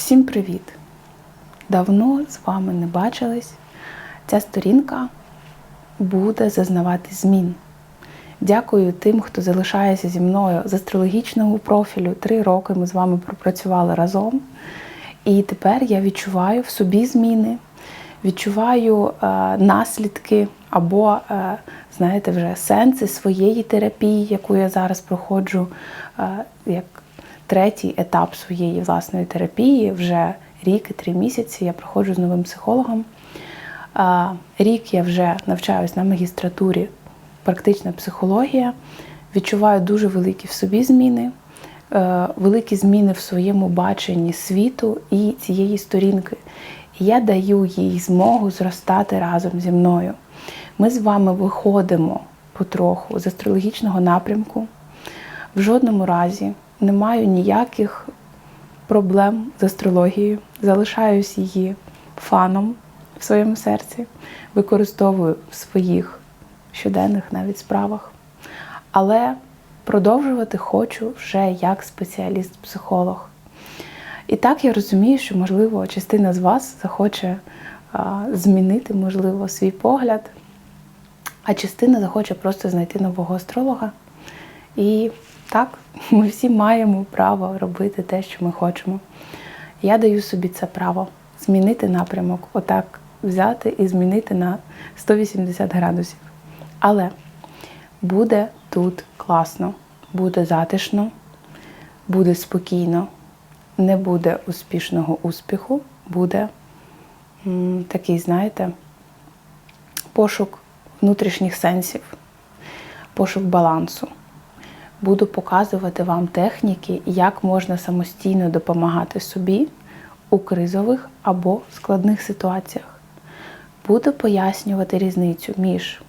Всім привіт! Давно з вами не бачились. Ця сторінка буде зазнавати змін. Дякую тим, хто залишається зі мною з астрологічного профілю. Три роки ми з вами пропрацювали разом. І тепер я відчуваю в собі зміни, відчуваю е, наслідки або, е, знаєте, вже сенси своєї терапії, яку я зараз проходжу е, як третій етап своєї власної терапії. Вже рік і три місяці я проходжу з новим психологом. Рік я вже навчаюсь на магістратурі практична психологія. Відчуваю дуже великі в собі зміни, е, великі зміни в своєму баченні світу і цієї сторінки. Я даю їй змогу зростати разом зі мною. Ми з вами виходимо потроху з астрологічного напрямку. В жодному разі не маю ніяких проблем з астрологією. Залишаюсь її фаном в своєму серці, використовую в своїх щоденних навіть справах. Але продовжувати хочу вже як спеціаліст-психолог. І так я розумію, що, можливо, частина з вас захоче а, змінити, можливо, свій погляд, а частина захоче просто знайти нового астролога. І так, ми всі маємо право робити те, що ми хочемо. Я даю собі це право змінити напрямок, отак взяти і змінити на 180 градусів. Але буде тут класно, буде затишно, буде спокійно, не буде успішного успіху, буде м, такий, знаєте, пошук внутрішніх сенсів, пошук балансу. Буду показувати вам техніки, як можна самостійно допомагати собі у кризових або складних ситуаціях. Буду пояснювати різницю між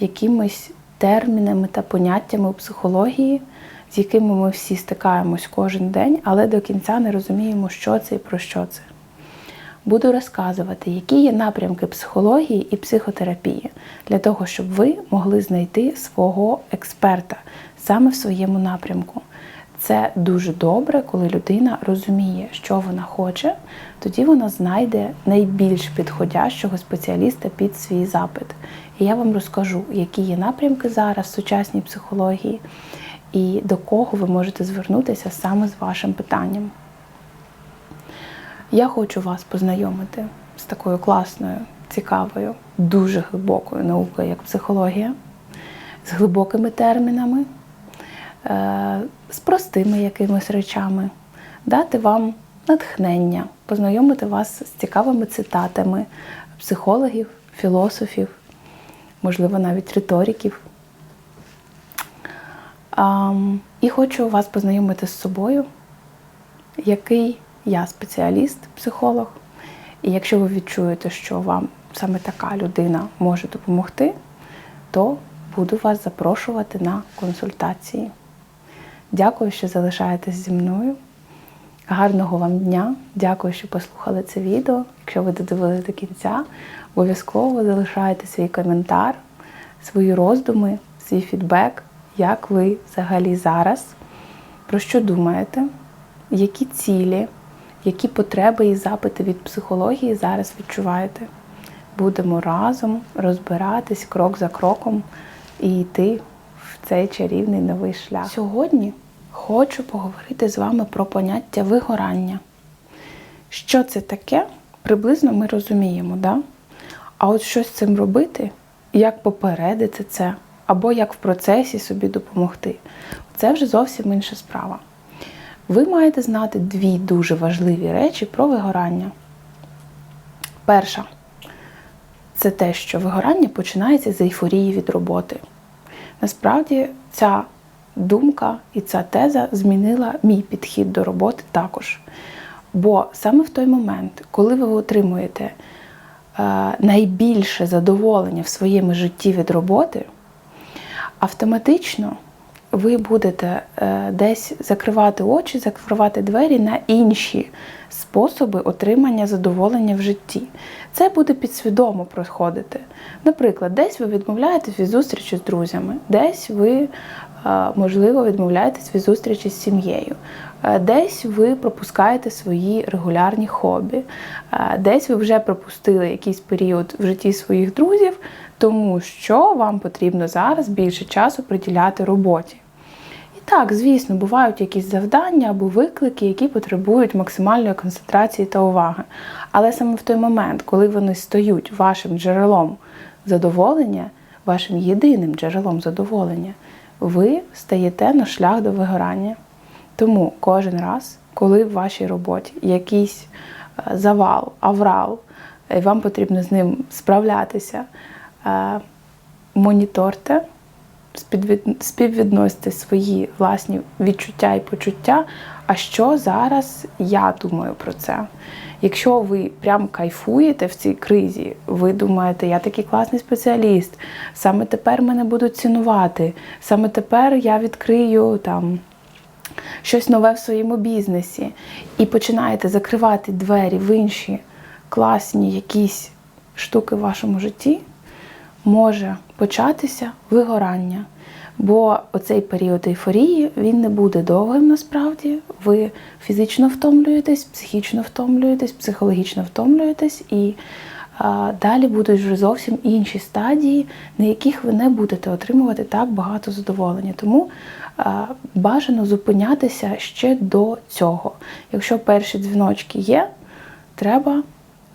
якимись термінами та поняттями у психології, з якими ми всі стикаємось кожен день, але до кінця не розуміємо, що це і про що це. Буду розказувати, які є напрямки психології і психотерапії, для того, щоб ви могли знайти свого експерта саме в своєму напрямку. Це дуже добре, коли людина розуміє, що вона хоче, тоді вона знайде найбільш підходящого спеціаліста під свій запит. І я вам розкажу, які є напрямки зараз в сучасній психології і до кого ви можете звернутися саме з вашим питанням. Я хочу вас познайомити з такою класною, цікавою, дуже глибокою наукою, як психологія, з глибокими термінами, з простими якимись речами, дати вам натхнення, познайомити вас з цікавими цитатами психологів, філософів, можливо, навіть риториків. І хочу вас познайомити з собою, який я спеціаліст, психолог. І якщо ви відчуєте, що вам саме така людина може допомогти, то буду вас запрошувати на консультації. Дякую, що залишаєтесь зі мною. Гарного вам дня! Дякую, що послухали це відео. Якщо ви додивилися до кінця, обов'язково залишайте свій коментар, свої роздуми, свій фідбек, як ви взагалі зараз, про що думаєте, які цілі, які потреби і запити від психології зараз відчуваєте. Будемо разом розбиратись крок за кроком і йти цей чарівний новий шлях. Сьогодні хочу поговорити з вами про поняття вигорання. Що це таке? Приблизно ми розуміємо, да? а от що з цим робити, як попередити це, або як в процесі собі допомогти. Це вже зовсім інша справа. Ви маєте знати дві дуже важливі речі про вигорання. Перша це те, що вигорання починається з ейфорії від роботи. Насправді, ця думка і ця теза змінила мій підхід до роботи також. Бо саме в той момент, коли ви отримуєте е, найбільше задоволення в своєму житті від роботи, автоматично ви будете е, десь закривати очі, закривати двері на інші способи отримання задоволення в житті. Це буде підсвідомо проходити. Наприклад, десь ви відмовляєтесь від зустрічі з друзями, десь ви, е, можливо, відмовляєтесь від зустрічі з сім'єю. Е, Десь ви пропускаєте свої регулярні хобі, десь ви вже пропустили якийсь період в житті своїх друзів, тому що вам потрібно зараз більше часу приділяти роботі. Так, звісно, бувають якісь завдання або виклики, які потребують максимальної концентрації та уваги. Але саме в той момент, коли вони стають вашим джерелом задоволення, вашим єдиним джерелом задоволення, ви стаєте на шлях до вигорання. Тому кожен раз, коли в вашій роботі якийсь е, завал, аврал, і вам потрібно з ним справлятися, е, моніторте, співвід- співвідносьте свої власні відчуття і почуття. А що зараз я думаю про це? Якщо ви прям кайфуєте в цій кризі, ви думаєте, я такий класний спеціаліст, саме тепер мене будуть цінувати, саме тепер я відкрию там щось нове в своєму бізнесі, і починаєте закривати двері в інші класні якісь штуки в вашому житті, може початися вигорання. Бо оцей період ейфорії він не буде довгим насправді. Ви фізично втомлюєтесь, психічно втомлюєтесь, психологічно втомлюєтесь, і а, далі будуть вже зовсім інші стадії, на яких ви не будете отримувати так багато задоволення. Тому а, бажано зупинятися ще до цього. Якщо перші дзвіночки є, треба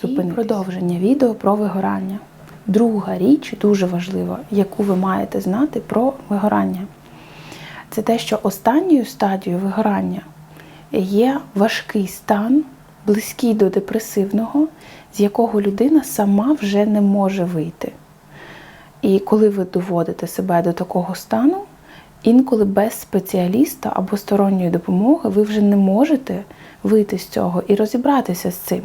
зупинити продовження відео про вигорання. Друга річ, дуже важлива, яку ви маєте знати про вигорання, це те, що останньою стадією вигорання є важкий стан, близький до депресивного, з якого людина сама вже не може вийти. І коли ви доводите себе до такого стану, інколи без спеціаліста або сторонньої допомоги ви вже не можете вийти з цього і розібратися з цим.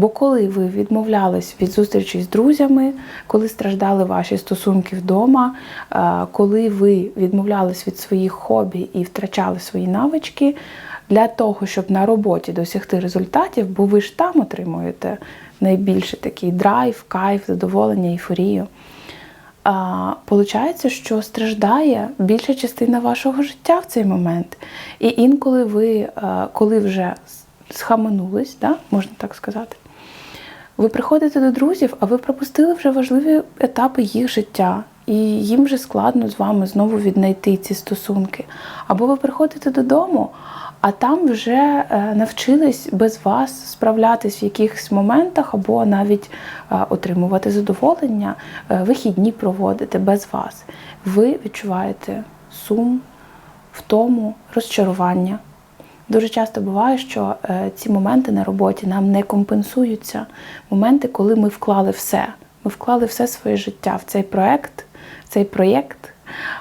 Бо коли ви відмовлялись від зустрічі з друзями, коли страждали ваші стосунки вдома, е, коли ви відмовлялись від своїх хобі і втрачали свої навички, для того, щоб на роботі досягти результатів, бо ви ж там отримуєте найбільше такий драйв, кайф, задоволення, ейфорію. А, Получається, що страждає більша частина вашого життя в цей момент. І інколи ви, е, коли вже схаменулись, да, можна так сказати, ви приходите до друзів, а ви пропустили вже важливі етапи їх життя, і їм вже складно з вами знову віднайти ці стосунки. Або ви приходите додому, а там вже е, навчились без вас справлятись в якихось моментах, або навіть е, отримувати задоволення, е, вихідні проводити без вас. Ви відчуваєте сум, втому, розчарування. Дуже часто буває, що е, ці моменти на роботі нам не компенсуються. Моменти, коли ми вклали все. Ми вклали все своє життя в цей проект, в цей проєкт.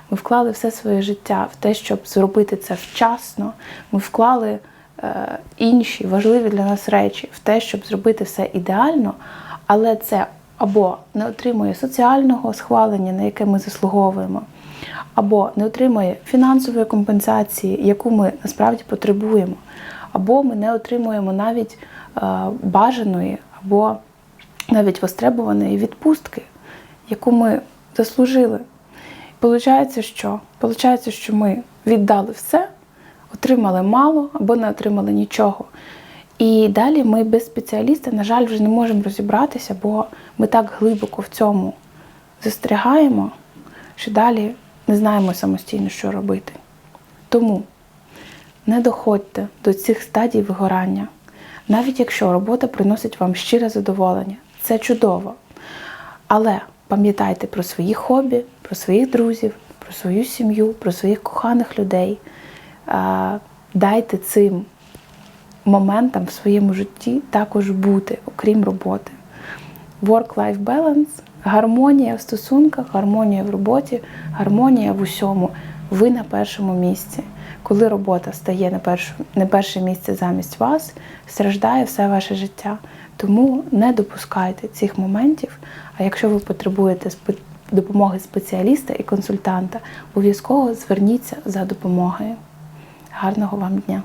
Ми вклали все своє життя в те, щоб зробити це вчасно. Ми вклали е, інші важливі для нас речі в те, щоб зробити все ідеально, але це або не отримує соціального схвалення, на яке ми заслуговуємо, або не отримує фінансової компенсації, яку ми насправді потребуємо, або ми не отримуємо навіть е, бажаної або навіть востребуваної відпустки, яку ми заслужили. Получається, що? Получається, що ми віддали все, отримали мало або не отримали нічого. І далі ми без спеціаліста, на жаль, вже не можемо розібратися, бо ми так глибоко в цьому застрягаємо, що далі не знаємо самостійно, що робити. Тому не доходьте до цих стадій вигорання, навіть якщо робота приносить вам щире задоволення, це чудово. Але пам'ятайте про свої хобі, про своїх друзів, про свою сім'ю, про своїх коханих людей. Дайте цим моментам в своєму житті також бути, окрім роботи. Work-life balance, гармонія в стосунках, гармонія в роботі, гармонія в усьому. Ви на першому місці. Коли робота стає на першу, на перше місце замість вас, страждає все ваше життя. Тому не допускайте цих моментів. А якщо ви потребуєте допомоги спеціаліста і консультанта, обов'язково зверніться за допомогою. Гарного вам дня!